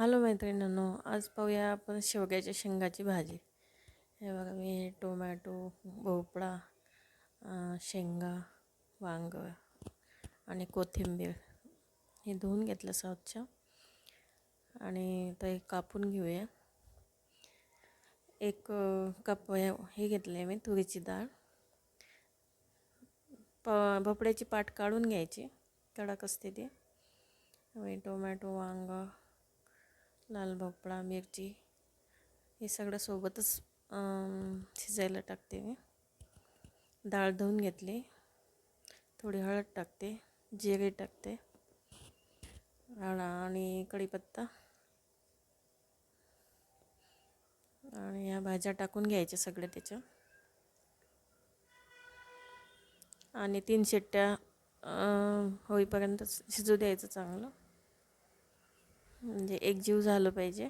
Hello मैत्रिणींनो आज पाहूया आपण शेवग्याच्या शेंगाची भाजी. हे बघा मी टोमॅटो भोपळा शेंगा वांग आणि कोथिंबीर. हे धुवून घेतलं स्वच्छ. आणि ते कापून घेऊया. एक कप हे हे घेतलं आहे मी तुरीची डाळ. प भोपळ्याची पाट काढून घ्यायची कडक असते ती. टोमॅटो वांग लाल भोपळा मिरची हे सगळं सोबतच शिजायला टाकते मी. डाळ धुवून घेतली. थोडी हळद टाकते जिरे टाकते आणि आणि कढीपत्ता. आणि ह्या भाज्या टाकून घ्यायच्या सगळ्या त्याच्या. आणि तीन शिट्ट्या होईपर्यंत शिजू द्यायचं चांगलं. म्हणजे एक जीव झालं पाहिजे.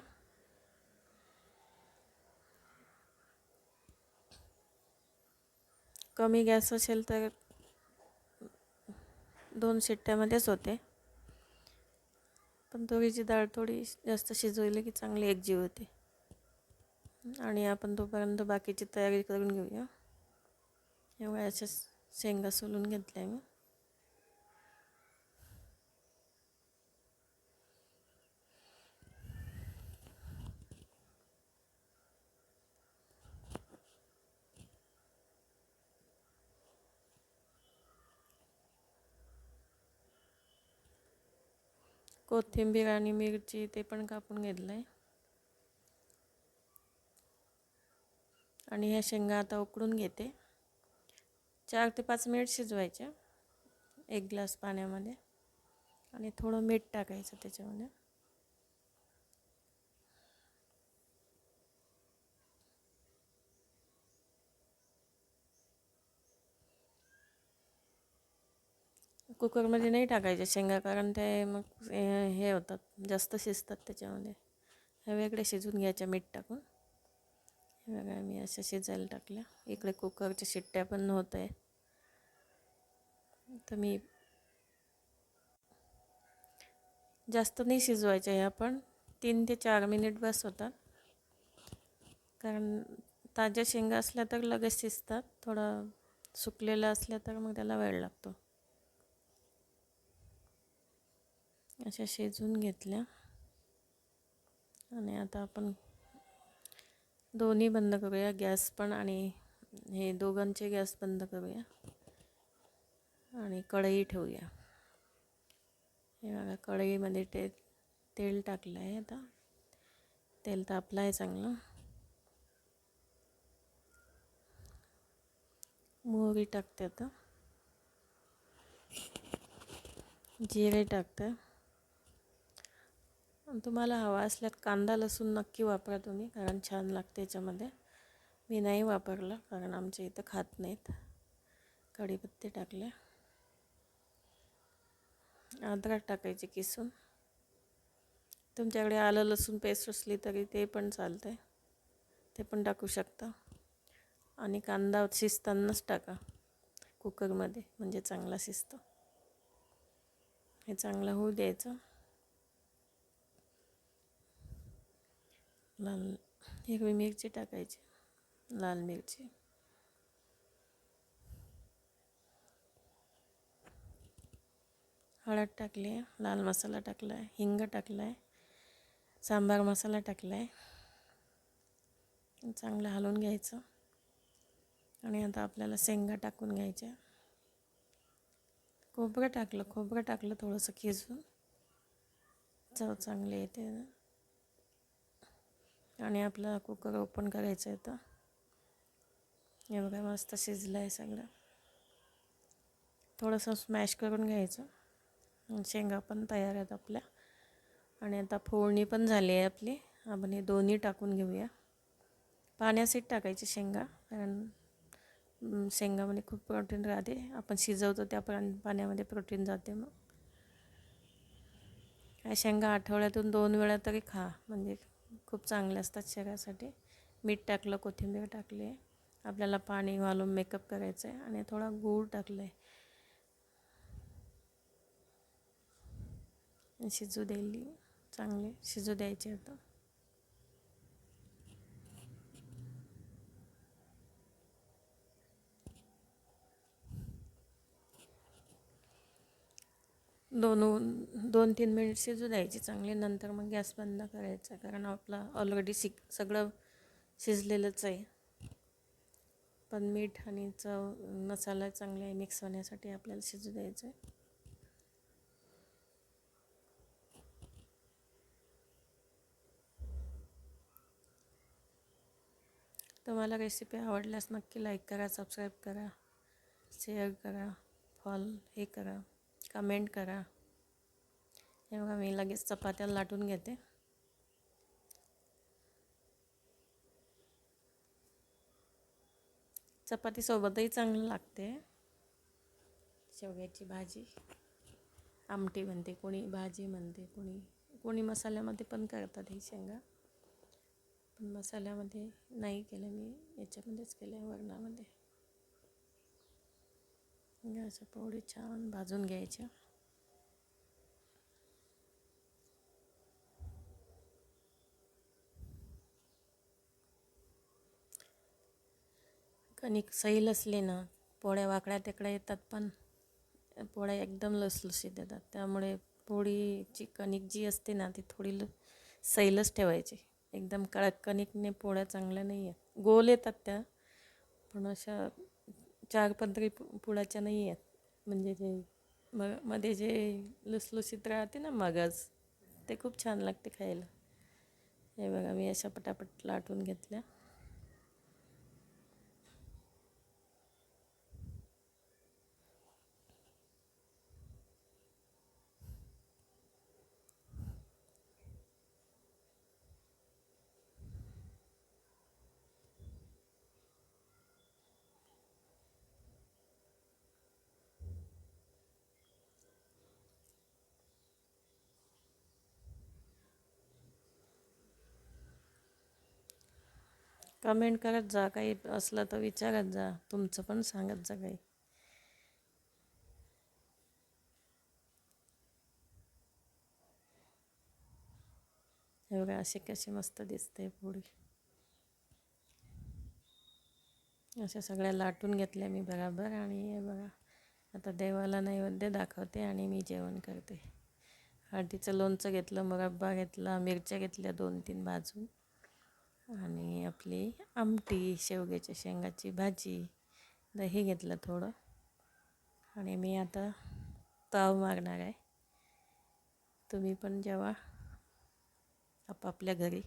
कमी गॅस असेल तर दोन शिट्ट्यामध्येच होते. पण तुरीची डाळ थोडी जास्त शिजवली की चांगली एकजीव होते. आणि आपण तोपर्यंत बाकीची तयारी करून घेऊया. एवढ्या अशा शेंगा सोलून घेतल्या मी. कोथिंबीर आणि मिरची ते पण कापून घेतलं आहे आणि ह्या शेंगा आता उकडून घेते. चार ते पाच मिनिट शिजवायच्या एक ग्लास पाण्यामध्ये. आणि थोडं मीठ टाकायचं त्याच्यामध्ये. कुकरमध्ये नाही टाकायच्या शेंगा कारण ते मग हे होतात जास्त शिजतात त्याच्यामध्ये. ह्या वेगळे शिजून घ्यायच्या मीठ टाकून. बघा मी अशा शिजायला टाकल्या. इकडे कुकरच्या शिट्ट्या पण होत आहे तर मी जास्त नाही शिजवायच्या ह्या पण. तीन ते चार मिनिट बस होतात. कारण ताज्या शेंगा असल्या तर लगेच शिजतात. थोडं सुकलेलं असल्या तर मग त्याला वेळ लागतो. अशा शिजून घेतल्या. आणि आता आपण दोन्ही बंद करूया. गॅस पण आणि हे दोघांचे गॅस बंद करूया. आणि कढई ठेवूया. हे बघा कढईमध्ये ते तेल टाकलं आहे आता. तेल तापलं आहे चांगलं. मोहरी टाकते आता. जिरे टाकतं. तुम्हाला हवा असल्यात कांदा लसूण नक्की वापरा तुम्ही कारण छान लागते याच्यामध्ये. मी नाही वापरलं कारण आमच्या इथं खात नाहीत. कढीपत्ते टाकले. अद्रक टाकायचे किसून. तुमच्याकडे आलं लसूण पेस्ट असली तरी ते पण चालतं आहे ते पण टाकू शकता. आणि कांदा शिजतानाच टाका. कुकरमध्ये म्हणजे चांगला शिजतो. हे चांगलं होऊ द्यायचं. लाल हिरवी मिरची टाकायची लाल मिरची. हळद टाकली आहे लाल मसाला टाकला आहे हिंग टाकला आहे सांबार मसाला टाकला. आहे चांगलं हलवून घ्यायचं. आणि आता आपल्याला शेंगा टाकून घ्यायच्या. खोबरं टाकलं खोबरं टाकलं थोडंसं खिजून. चव चांगली येते. आणि आपला कुकर ओपन करायचं आहे तर हे बघा मस्त शिजलं आहे सगळं. थोडंसं स्मॅश करून घ्यायचं. शेंगा पण तयार आहेत आपल्या. आणि आता फोडणी पण झाली आहे आपली. आपण हे दोन्ही टाकून घेऊया. पाण्यासाठी टाकायची शेंगा. कारण शेंगामध्ये खूप प्रोटीन राहते. आपण शिजवतो त्या पाण्यामध्ये प्रोटीन जाते मग. काय शेंगा आठवड्यातून दोन वेळा तरी खा. म्हणजे खूप चांगले असतात शरीरासाठी. मीठ टाकलं कोथिंबीर टाकली. आहे आपल्याला पाणी घालून मेकअप करायचं आहे आणि थोडा गूळ टाकलं आहे शिजू द्यायली चांगले. शिजू द्यायचे आता. दोन दोन तीन मिनिट शिजू द्यायची चांगली नंतर मग गॅस बंद करायचा कारण आपला ऑलरेडी शिक सगळं शिजलेलंच आहे. पण मीठ आणि चव मसाला चांगले मिक्स होण्यासाठी आपल्याला शिजू द्यायचं आहे. तुम्हाला रेसिपी आवडल्यास नक्की लाईक करा सबस्क्राईब करा शेअर करा फॉल हे करा. कमेंट करा. हे बघा मी लगेच चपात्या लाटून घेते. चपातीसोबतही चांगलं लागते. शेवग्याची भाजी. आमटी म्हणते कोणी भाजी म्हणते कोणी. कोणी मसाल्यामध्ये पण करतात ही शेंगा. पण मसाल्यामध्ये नाही केलं मी याच्यामध्येच केलं वरणामध्ये. असं पोळी छान भाजून घ्यायच्या कणिक सैल असली ना पोळ्या वाकड्या तिकड्या येतात पण पोळ्या एकदम लसलुसीत येतात त्यामुळे पोळीची कणिक जी असते ना ती थोडी ल सैलच ठेवायची. एकदम कडक कणिकने पोळ्या चांगल्या नाही आहेत गोल येतात त्या पण अशा चार पदरी पुडाच्या नाही आहेत. म्हणजे जे मग मध्ये जे लुसलुसीत राहते ना मगज ते खूप छान लागते खायला. हे बघा मी अशा पटापट लाटून घेतल्या. कमेंट करत जा काही असलं तर विचारत जा तुमचं पण सांगत जा काही. एवढे असे कसे मस्त दिसते पोळी अशा सगळ्या लाटून घेतल्या मी बराबर आणि हे बघा आता देवाला नैवेद्य दाखवते आणि मी जेवण करते. हळदीचं लोणचं घेतलं मुरब्बा घेतला मिरच्या घेतल्या दोन तीन भाजून. आणि आपली आमटी शेवग्याच्या शेंगाची भाजी दही घेतलं थोडं. आणि मी आता ताव मारणार आहे. तुम्ही पण जेव्हा आपापल्या घरी.